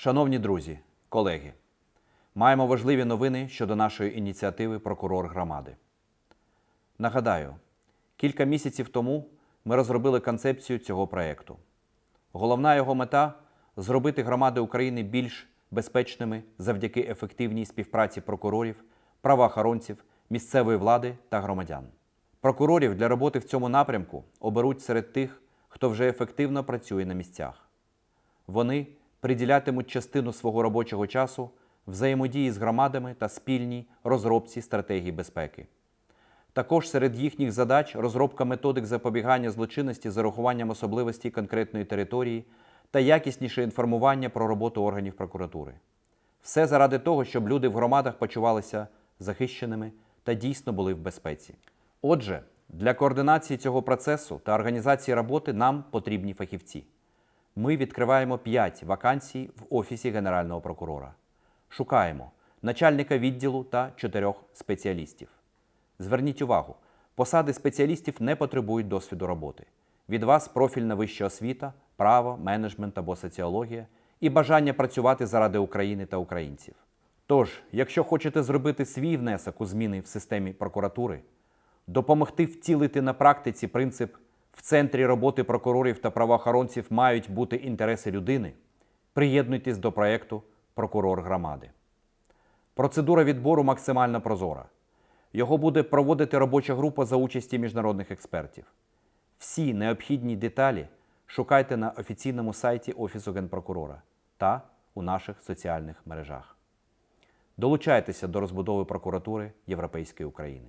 Шановні друзі, колеги, маємо важливі новини щодо нашої ініціативи Прокурор громади. Нагадаю, кілька місяців тому ми розробили концепцію цього проєкту. Головна його мета зробити громади України більш безпечними завдяки ефективній співпраці прокурорів, правоохоронців, місцевої влади та громадян. Прокурорів для роботи в цьому напрямку оберуть серед тих, хто вже ефективно працює на місцях. Вони приділятимуть частину свого робочого часу взаємодії з громадами та спільній розробці стратегій безпеки. Також серед їхніх задач розробка методик запобігання злочинності з урахуванням особливостей конкретної території та якісніше інформування про роботу органів прокуратури. Все заради того, щоб люди в громадах почувалися захищеними та дійсно були в безпеці. Отже, для координації цього процесу та організації роботи нам потрібні фахівці. Ми відкриваємо 5 вакансій в Офісі Генерального прокурора. Шукаємо начальника відділу та 4 спеціалістів. Зверніть увагу, посади спеціалістів не потребують досвіду роботи. Від вас профільна вища освіта, право, менеджмент або соціологія і бажання працювати заради України та українців. Тож, якщо хочете зробити свій внесок у зміни в системі прокуратури, допомогти втілити на практиці принцип в центрі роботи прокурорів та правоохоронців мають бути інтереси людини, приєднуйтесь до проєкту Прокурор громади. Процедура відбору максимально прозора. Його буде проводити робоча група за участі міжнародних експертів. Всі необхідні деталі шукайте на офіційному сайті Офісу Генпрокурора та у наших соціальних мережах. Долучайтеся до розбудови прокуратури Європейської України.